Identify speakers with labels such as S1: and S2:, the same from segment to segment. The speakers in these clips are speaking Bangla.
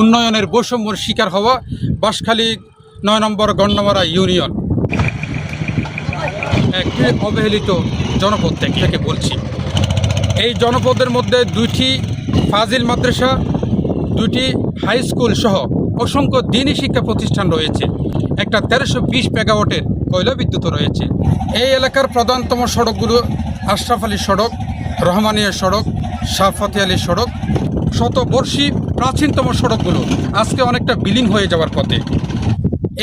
S1: উন্নয়নের বৈষম্যর শিকার হওয়া বাঁশখালী নয় নম্বর গণ্যমারা ইউনিয়ন। একটি অবহেলিত জনপদ থেকে বলছি। এই জনপদের মধ্যে দুইটি ফাজিল মাদ্রাসা দুটি হাই স্কুল সহ অসংখ্য দিনী শিক্ষা প্রতিষ্ঠান রয়েছে। একটা তেরোশো বিশ মেগাওয়াটের কয়লা বিদ্যুৎ রয়েছে। এই এলাকার প্রধানতম সড়কগুলো আশরাফ আলী সড়ক, রহমানিয়া সড়ক শাহফাতে আলী সড়ক শতবর্ষী প্রাচীনতম সড়কগুলো আজকে অনেকটা বিলীন হয়ে যাওয়ার পথে।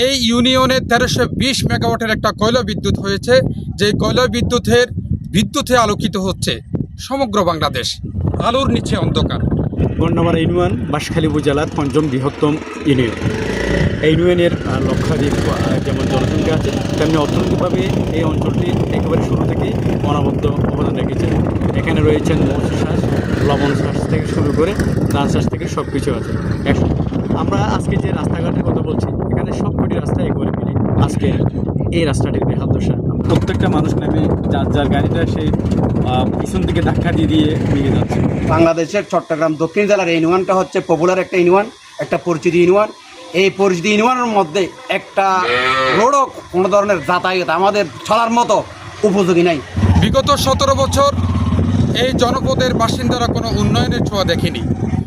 S1: এই ইউনিয়নে তেরোশো বিশ মেগাওয়াটের একটা কয়লা বিদ্যুৎ হয়েছে যে কয়লা বিদ্যুতের বিদ্যুতে আলোকিত হচ্ছে সমগ্র বাংলাদেশ। আলোর নিচে অন্ধকার।
S2: গন্ডামারা ইউনিয়ন বাঁশখালী উপজেলার পঞ্চম বৃহত্তম ইউনিয়ন। এই ইউনিয়নের লক্ষাধিক যেমন জনসংখ্যা আছে, তেমনি অর্থনৈতিকভাবে এই অঞ্চলটি একেবারে শুরু থেকেই অনবদ্য অবদান রেখেছে। এখানে রয়েছেন মৎস্য শ্বাস লবণ শ্বাস থেকে শুরু করে ধান চাষ থেকে সব কিছু আছে আমরা আজকে যে রাস্তাঘাটের কথা বলছি, এখানে সবকটি রাস্তা একেবারে মিলে। আজকে এই রাস্তাটির বেহাল দশা। প্রত্যেকটা মানুষ নেমে যার যার গাড়িটা সে পিছন দিকে ধাক্কা দিয়ে দিয়ে নিয়ে যাচ্ছে।
S3: বাংলাদেশের চট্টগ্রাম দক্ষিণ জেলার ইউনিয়নটা হচ্ছে পপুলার একটা ইউনিয়ন, একটা পরিচিত ইউনিয়ন। এই পরিচিত ইউনিয়নের মধ্যে একটা রোডও কোনো ধরনের যাতায়াত আমাদের চলার মতো উপযোগী নাই।
S1: বিগত সতেরো বছর এই জনপদের বাসিন্দারা কোনো উন্নয়নের ছোঁয়া দেখেনি।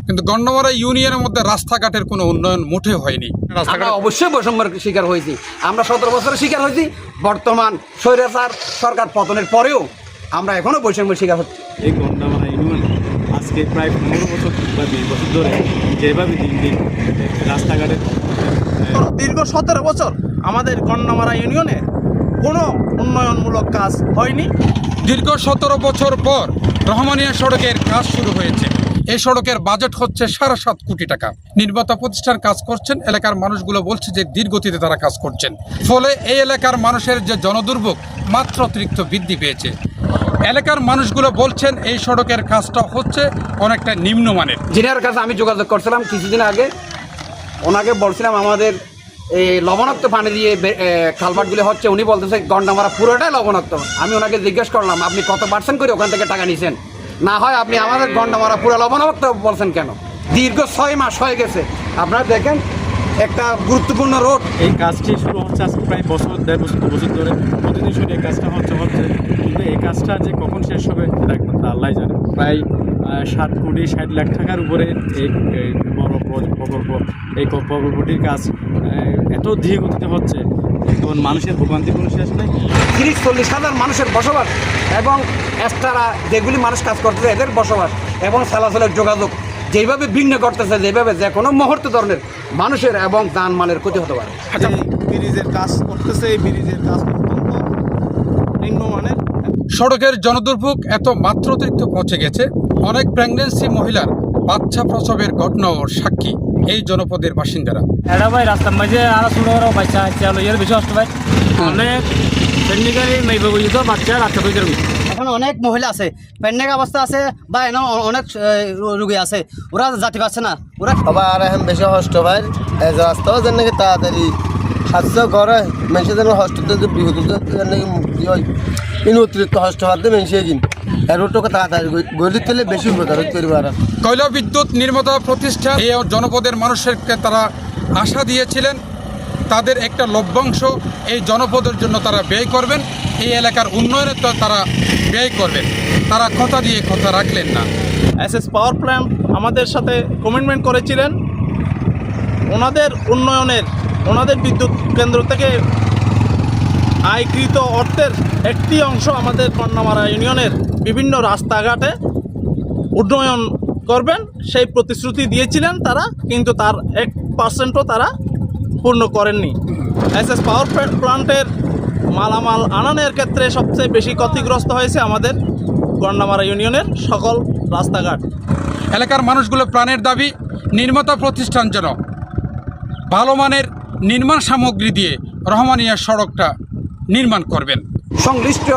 S1: কিন্তু গণ্যমারা ইউনিয়নের মধ্যে রাস্তাঘাটের কোনো উন্নয়ন মুঠে হয়নি।
S3: আমরা
S1: রাস্তাঘাট
S3: অবশ্যই বৈষম্যের শিকার হয়েছি। আমরা সতেরো বছরের শিকার হয়েছি। বর্তমান স্বৈরাচার সরকার পতনের পরেও আমরা এখনও বৈষম্যের শিকার হচ্ছি।
S2: এই গন্ডামারা ইউনিয়ন আজকে প্রায় পনেরো বছর বা বিশ বছর ধরে যেভাবে দিন দিন রাস্তাঘাটে
S4: দীর্ঘ সতেরো বছর আমাদের কন্যামারা ইউনিয়নে কোনো উন্নয়নমূলক কাজ হয়নি।
S1: দীর্ঘ সতেরো বছর পর রহমানিয়া সড়কের কাজ শুরু হয়েছে। এই সড়কের বাজেট হচ্ছে সাড়ে সাত কোটি টাকা। নির্মাতা প্রতিষ্ঠান কাজ করছেন এলাকার মানুষগুলো বলছে যে ধীরগতিতে তারা কাজ করছেন। ফলে এই এলাকার মানুষের যে জনদুর্ভোগ মাত্র অতিরিক্ত বৃদ্ধি পেয়েছে। এলাকার মানুষগুলো বলছেন এই সড়কের কাজটা হচ্ছে অনেকটা নিম্নমানের।
S3: জিনার কাছে আমি যোগাযোগ করছিলাম কিছুদিন আগে। ওনাকে বলছিলাম আমাদের এই লবণাক্ত পানি দিয়ে খালবাটগুলি হচ্ছে। উনি বলতেছে গন্ডামারা পুরোটাই লবণাক্ত। আমি ওনাকে জিজ্ঞেস করলাম, আপনি কত পার্সেন্ট করে ওখান থেকে টাকা নিছেন? না হয় আপনি আমাদের গন্ডামারা পুরো লবণাক্ত বলছেন কেন? দীর্ঘ ছয় মাস হয়ে গেছে। আপনারা দেখেন একটা গুরুত্বপূর্ণ রোড।
S2: এই কাজটি শুরু হচ্ছে আজকে প্রায় বছর দেড় বছর দু বছর ধরে। প্রতিদিন শুধু এই কাজটা হচ্ছে হচ্ছে। কিন্তু এই কাজটা যে কখন শেষ হবে এটা একমাত্র আল্লাহ জানে। প্রায় ষাট কোটি ষাট লাখ টাকার উপরে এই বড় প্রকল্প এই প্রকল্পটির কাজ এত ধীরে গতিতে হচ্ছে। তখন মানুষের ভোগান্তি কোনো শেষ নেই।
S3: তিরিশ চল্লিশ হাজার মানুষের বসবাস এবং এক্সট্রা যেগুলি মানুষ কাজ করতেছে এদের বসবাস এবং চলাচলের যোগাযোগ। যেভাবে ভিন্ন করতেছে যেভাবে যে কোনো মুহূর্ত ধরনের মানুষের এবং যানমালের ক্ষতি হতে পারে।
S4: এই ব্রিজের কাজ করতেছে এই ব্রিজের কাজ নিম্নমানের
S1: সড়কের জনদুর্ভোগ এত মাত্র মাত্রাতিরিক্ত পৌঁছে গেছে। অনেক প্রেগনেন্সি মহিলার বাচ্চা প্রসবের ঘটনাও সাক্ষী এই জনপদের বাসিন্দারা।
S5: এটা ভাই রাস্তার মাঝে আর ছোট বড় বাচ্চা আছে আলো এর বেশি কষ্ট ভাই। অনেক বাচ্চা রাস্তা
S6: এখন অনেক মহিলা আছে প্যান্ডেক অবস্থা আছে বা এনে অনেক রুগী আছে ওরা জাতি পাচ্ছে না। ওরা
S7: আবার আর এখন বেশি কষ্ট ভাই। রাস্তাও যেন নাকি তাড়াতাড়ি হাস্য করে মানুষের যেন হস্টতে যে বিহুত নাকি কি হয় কিন্তু অতিরিক্ত হস্ত হাতে মানুষের কিন এরোটুকু তাড়াতাড়ি গরিব তেলে বেশি উপকার করবে
S1: কয়লা বিদ্যুৎ নির্মাতা প্রতিষ্ঠান এই জনপদের মানুষেরকে তারা আশা দিয়েছিলেন। তাদের একটা লভ্যাংশ এই জনপদের জন্য তারা ব্যয় করবেন। এই এলাকার উন্নয়নের তো তারা ব্যয় করবেন। তারা কথা দিয়ে কথা রাখলেন না।
S4: এসএস পাওয়ার প্ল্যান্ট আমাদের সাথে কমিটমেন্ট করেছিলেন। ওনাদের উন্নয়নের, ওনাদের বিদ্যুৎ কেন্দ্র থেকে আয়কৃত অর্থের একটি অংশ আমাদের কন্যামারা ইউনিয়নের বিভিন্ন রাস্তাঘাটে উন্নয়ন করবেন। সেই প্রতিশ্রুতি দিয়েছিলেন তারা, কিন্তু তার এক পার্সেন্টও তারা পূর্ণ করেননি। এস এস পাওয়ার প্ল্যান্টের মালামাল আনানের ক্ষেত্রে সবচেয়ে বেশি ক্ষতিগ্রস্ত হয়েছে আমাদের গন্ডামারা ইউনিয়নের সকল রাস্তাঘাট।
S1: এলাকার মানুষগুলো প্রাণের দাবি নির্মাতা প্রতিষ্ঠান যেন ভালো মানের নির্মাণ সামগ্রী দিয়ে রহমানিয়া সড়কটা নির্মাণ করবেন।
S3: সংশ্লিষ্ট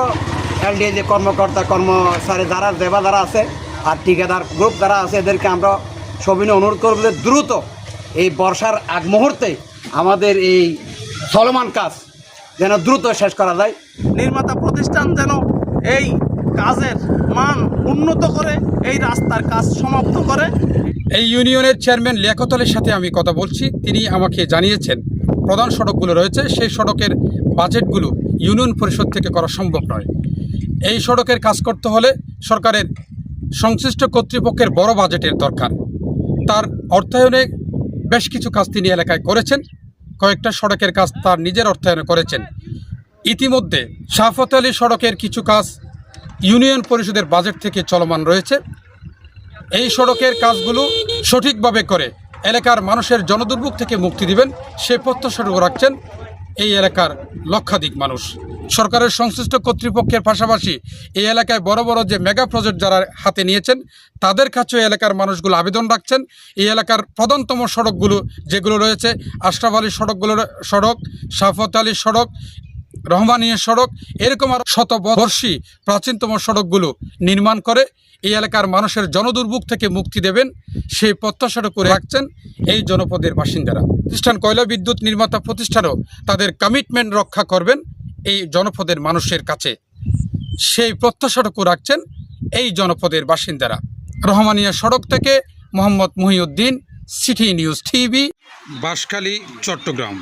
S3: এলডিএ যে কর্মকর্তা কর্মচারী যারা দেবা যারা আছে আর ঠিকাদার গ্রুপ যারা আছে এদেরকে আমরা সবিনয় অনুরোধ করব যে দ্রুত এই বর্ষার আগ মুহূর্তে আমাদের এই চলমান কাজ যেন দ্রুত শেষ করা যায়।
S4: নির্মাতা প্রতিষ্ঠান যেন এই কাজের মান উন্নত করে এই রাস্তার কাজ সমাপ্ত করে।
S1: এই ইউনিয়নের চেয়ারম্যান লিয়াকত আলীর সাথে আমি কথা বলছি। তিনি আমাকে জানিয়েছেন প্রধান সড়কগুলো রয়েছে সেই সড়কের বাজেটগুলো ইউনিয়ন পরিষদ থেকে করা সম্ভব নয়। এই সড়কের কাজ করতে হলে সরকারের সংশ্লিষ্ট কর্তৃপক্ষের বড় বাজেটের দরকার। তার অর্থায়নে বেশ কিছু কাজ তিনি এলাকায় করেছেন। কয়েকটা সড়কের কাজ তার নিজের অর্থায়নে করেছেন। ইতিমধ্যে শাহফত আলী সড়কের কিছু কাজ ইউনিয়ন পরিষদের বাজেট থেকে চলমান রয়েছে। এই সড়কের কাজগুলো সঠিকভাবে করে এলাকার মানুষের জনদুর্ভোগ থেকে মুক্তি দিবেন, সে প্রত্যাশাটুকু রাখছেন এই এলাকার লক্ষাধিক মানুষ। সরকারের সংশ্লিষ্ট কর্তৃপক্ষের পাশাপাশি এই এলাকায় বড় বড় যে মেগা প্রজেক্ট যারা হাতে নিয়েছেন, তাদের কাছেও এলাকার মানুষগুলো আবেদন রাখছেন। এই এলাকার প্রধানতম সড়কগুলো যেগুলো রয়েছে, আশরাফ আলী সড়কগুলোর সড়ক, সাফত আলী সড়ক রহমানিয়া সড়ক, এরকম আর শতবর্ষী প্রাচীনতম সড়কগুলো নির্মাণ করে এই এলাকার মানুষের জনদুর্ভোগ থেকে মুক্তি দেবেন, সেই প্রত্যাশাটুকু রাখছেন এই জনপদের বাসিন্দারা। প্রতিষ্ঠান কয়লা বিদ্যুৎ নির্মাতা প্রতিষ্ঠানও তাদের কমিটমেন্ট রক্ষা করবেন। এই জনপদের মানুষের কাছে সেই প্রত্যাশাটুকু রাখছেন এই জনপদের বাসিন্দারা। রহমানিয়া সড়ক থেকে Mohammad Mohiuddin, city news TV, Banshkhali, Chittagong.